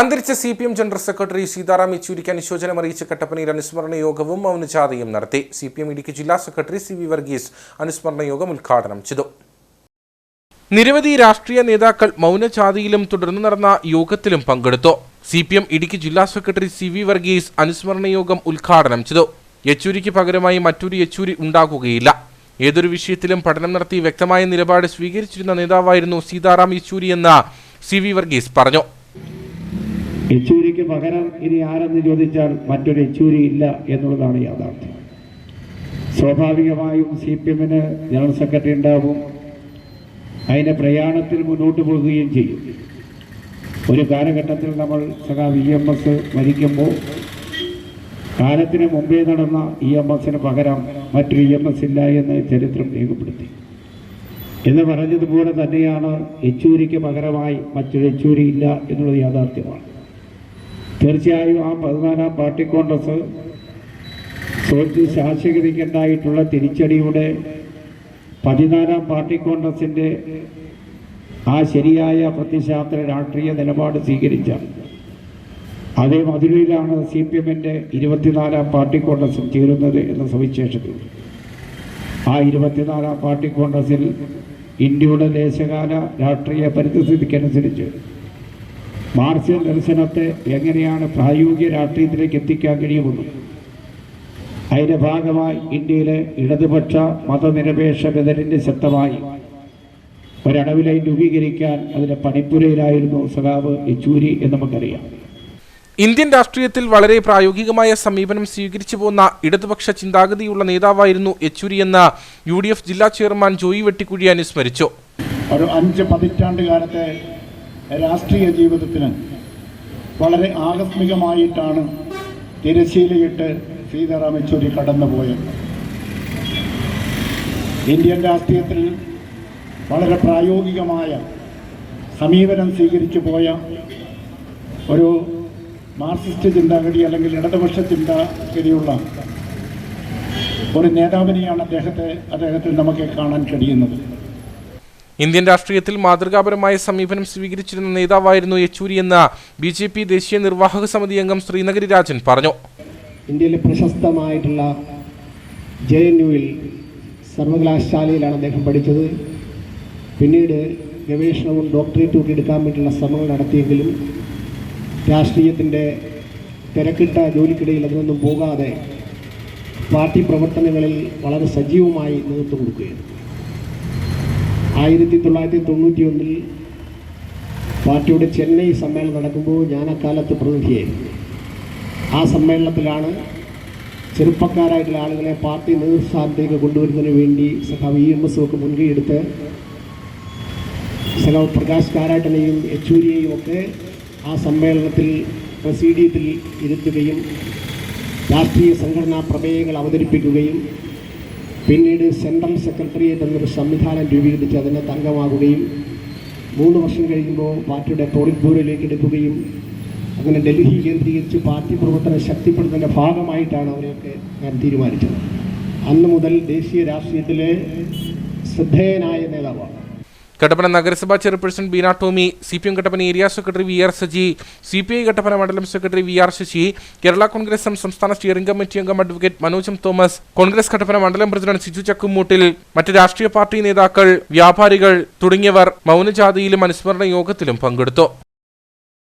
അന്തരിച്ച C P M general secretary Sitaram യെച്ചൂരിക്ക് അനുശോചനം അറിയിച്ച കട്ടപ്പനയിൽ അനുസ്മരണ യോഗവും മൗനജാഥയും നടത്തി. സി പി എം ഇടുക്കി ജില്ലാ സെക്രട്ടറി സി വി വർഗീസ് അനുസ്മരണ യോഗം ഉദ്ഘാടനം ചെയ്തു. നിരവധി രാഷ്ട്രീയ നേതാക്കൾ മൗനജാഥയിലും തുടർന്ന് നടന്ന യോഗത്തിലും പങ്കെടുത്തു. സി പി എം ഇടുക്കി ജില്ലാ സെക്രട്ടറി സി വി വർഗീസ് അനുസ്മരണ യോഗം ഉദ്ഘാടനം ചെയ്തു. യെച്ചൂരിക്ക് പകരമായി മറ്റൊരു യെച്ചൂരി ഉണ്ടാകുകയില്ല. ഏതൊരു വിഷയത്തിലും പഠനം നടത്തി വ്യക്തമായ നിലപാട് സ്വീകരിച്ചിരുന്ന നേതാവായിരുന്നു സീതാറാം യെച്ചൂരി എന്ന് സി വി വർഗീസ് പറഞ്ഞു. യെച്ചൂരിക്ക് പകരം ഇനി ആരെന്ന് ചോദിച്ചാൽ മറ്റൊരു യെച്ചൂരി ഇല്ല എന്നുള്ളതാണ് യാഥാർത്ഥ്യം. സ്വാഭാവികമായും സി പി എമ്മിന് ജനറൽ സെക്രട്ടറി ഉണ്ടാവും. അതിന്റെ പ്രയാണത്തിൽ മുന്നോട്ട് പോകുകയും ചെയ്യും. ഒരു കാലഘട്ടത്തിൽ നമ്മൾ സഖാ വി എം എസ് മരിക്കുമ്പോൾ കാലത്തിന് മുമ്പേ നടന്ന ഇ എം എസിന് പകരം മറ്റൊരു ഇ എം എസ് ഇല്ല എന്ന് ചരിത്രം രേഖപ്പെടുത്തി. എന്ന് പറഞ്ഞതുപോലെ തന്നെയാണ് യെച്ചൂരിക്ക് പകരമായി മറ്റൊരു യെച്ചൂരി ഇല്ല എന്നുള്ളത് യാഥാർത്ഥ്യമാണ്. തീർച്ചയായും ആ പതിനാലാം പാർട്ടി കോൺഗ്രസ് സോഷ്യൽ ശാസ്ത്രീയതയ്ക്കുണ്ടായിട്ടുള്ള തിരിച്ചടിയുടെ പതിനാലാം പാർട്ടി കോൺഗ്രസിന്റെ ആ ശരിയായ പ്രത്യശാസ്ത്ര രാഷ്ട്രീയ നിലപാട് സ്വീകരിച്ച അതേ മധുരയിലാണ് സി പി എമ്മിന്റെ ഇരുപത്തിനാലാം പാർട്ടി കോൺഗ്രസും ചേരുന്നത് എന്ന സവിശേഷതയുണ്ട് ആ ഇരുപത്തിനാലാം പാർട്ടി കോൺഗ്രസിൽ ഇന്ത്യയുടെ ദേശകാല രാഷ്ട്രീയ പരിസ്ഥിതിക്കനുസരിച്ച് മാർക്സിയൻ ദർശനത്തെ എങ്ങനെയാണ് പ്രായോഗിക രാഷ്ട്രീയത്തിലേക്ക് എത്തിക്കാൻ കഴിയുമെന്നും അതിന്റെ ഭാഗമായി ഇന്ത്യയിലെ ഇടതുപക്ഷ മതനിരപേക്ഷ ബദലിന്റെ ശക്തമായി ഒരടവിലായി രൂപീകരിക്കാൻ അതിന്റെ പണിപ്പുരയിലായിരുന്നു സഖാവ് യെച്ചൂരി എന്ന് നമുക്കറിയാം. ഇന്ത്യൻ രാഷ്ട്രീയത്തിൽ വളരെ പ്രായോഗികമായ സമീപനം സ്വീകരിച്ചു പോന്ന ഇടതുപക്ഷ ചിന്താഗതിയുള്ള നേതാവായിരുന്നു യെച്ചൂരി എന്ന യു ഡി എഫ് ജില്ലാ ചെയർമാൻ ജോയി വെട്ടിക്കുഴി അനുസ്മരിച്ചു ഒരു അഞ്ച് പതിറ്റാണ്ട് കാലത്തെ രാഷ്ട്രീയ ജീവിതത്തിന് വളരെ ആകസ്മികമായിട്ടാണ് തിരശ്ശീലയിട്ട് സീതാറാം യെച്ചൂരി കടന്നുപോയത്. ഇന്ത്യൻ രാഷ്ട്രീയത്തിൽ വളരെ പ്രായോഗികമായ സമീപനം സ്വീകരിച്ചു പോയ ഒരു മാർക്സിസ്റ്റ് ചിന്താഗതി അല്ലെങ്കിൽ ഇടതുപക്ഷ ചിന്താഗതിയുള്ള ഒരു നേതാവിനെയാണ് അദ്ദേഹത്തെ അദ്ദേഹത്തിൽ നമുക്ക് കാണാൻ കഴിയുന്നത്. ഇന്ത്യൻ രാഷ്ട്രീയത്തിൽ മാതൃകാപരമായ സമീപനം സ്വീകരിച്ചിരുന്ന നേതാവായിരുന്നു യെച്ചൂരി എന്ന് ബി ജെ പി ദേശീയ നിർവാഹക സമിതി അംഗം ശ്രീനഗരി രാജൻ പറഞ്ഞു. ഇന്ത്യയിലെ പ്രശസ്തമായിട്ടുള്ള ജെ എൻ യുവിൽ സർവകലാശാലയിലാണ് അദ്ദേഹം പഠിച്ചത്. പിന്നീട് ഗവേഷണവും ഡോക്ടറേറ്റും ഒക്കെ എടുക്കാൻ വേണ്ടിയുള്ള ശ്രമങ്ങൾ നടത്തിയെങ്കിലും രാഷ്ട്രീയത്തിന്റെ തിരക്കിട്ട ജോലിക്കിടയിൽ അതിനൊന്നും പോകാതെ പാർട്ടി പ്രവർത്തനങ്ങളിൽ വളരെ സജീവമായി നേതൃത്വം ആയിരത്തി തൊള്ളായിരത്തി തൊണ്ണൂറ്റി ഒന്നിൽ പാർട്ടിയുടെ ചെന്നൈ സമ്മേളനം നടക്കുമ്പോൾ ഞാൻ അക്കാലത്ത് പ്രതിനിധിയായിരുന്നു. ആ സമ്മേളനത്തിലാണ് ചെറുപ്പക്കാരായിട്ടുള്ള ആളുകളെ പാർട്ടി നേതൃസ്ഥാനത്തേക്ക് കൊണ്ടുവരുന്നതിന് വേണ്ടി സഖാവ് ഇ എം എസ് ഒക്കെ മുൻകൈയെടുത്ത് സഖാവ് പ്രകാശ് കാരാട്ടനെയും യെച്ചൂരിയെയും ഒക്കെ ആ സമ്മേളനത്തിൽ പ്രസീഡിയത്തിൽ ഇരുത്തുകയും രാഷ്ട്രീയ സംഘടനാ പ്രമേയങ്ങൾ അവതരിപ്പിക്കുകയും പിന്നീട് സെൻട്രൽ സെക്രട്ടേറിയറ്റ് എന്നൊരു സംവിധാനം രൂപീകരിച്ച് അതിനെ തങ്കമാകുകയും മൂന്ന് വർഷം കഴിയുമ്പോൾ പാർട്ടിയുടെ പോളിറ്റ് ബ്യൂറോയിലേക്ക് എടുക്കുകയും അങ്ങനെ ഡൽഹി കേന്ദ്രീകരിച്ച് പാർട്ടി പ്രവർത്തനം ശക്തിപ്പെടുത്തുന്നതിന്റെ ഭാഗമായിട്ടാണ് അവരെയൊക്കെ ഞാൻ തീരുമാനിച്ചത്. അന്ന് മുതൽ ദേശീയ രാഷ്ട്രീയത്തിലെ ശ്രദ്ധേയനായ നേതാവാണ്. കട്ടപ്പന നഗരസഭാ chairperson Beena Tomy C P M Kattappana area secretary V R Saji C P I Kattappana മണ്ഡലം secretary V R Sasi Kerala Congress M സംസ്ഥാന സ്റ്റിയറിംഗ് കമ്മിറ്റി അംഗം അഡ്വക്കേറ്റ് മനോജ് എം തോമസ് കോൺഗ്രസ് കട്ടപ്പന മണ്ഡലം പ്രസിഡന്റ് സിജു ചക്കുമൂട്ടിൽ മറ്റ് രാഷ്ട്രീയ പാർട്ടി നേതാക്കൾ വ്യാപാരികൾ തുടങ്ങിയവർ മൗനജാഥയിലും അനുസ്മരണ യോഗത്തിലും പങ്കെടുത്തു.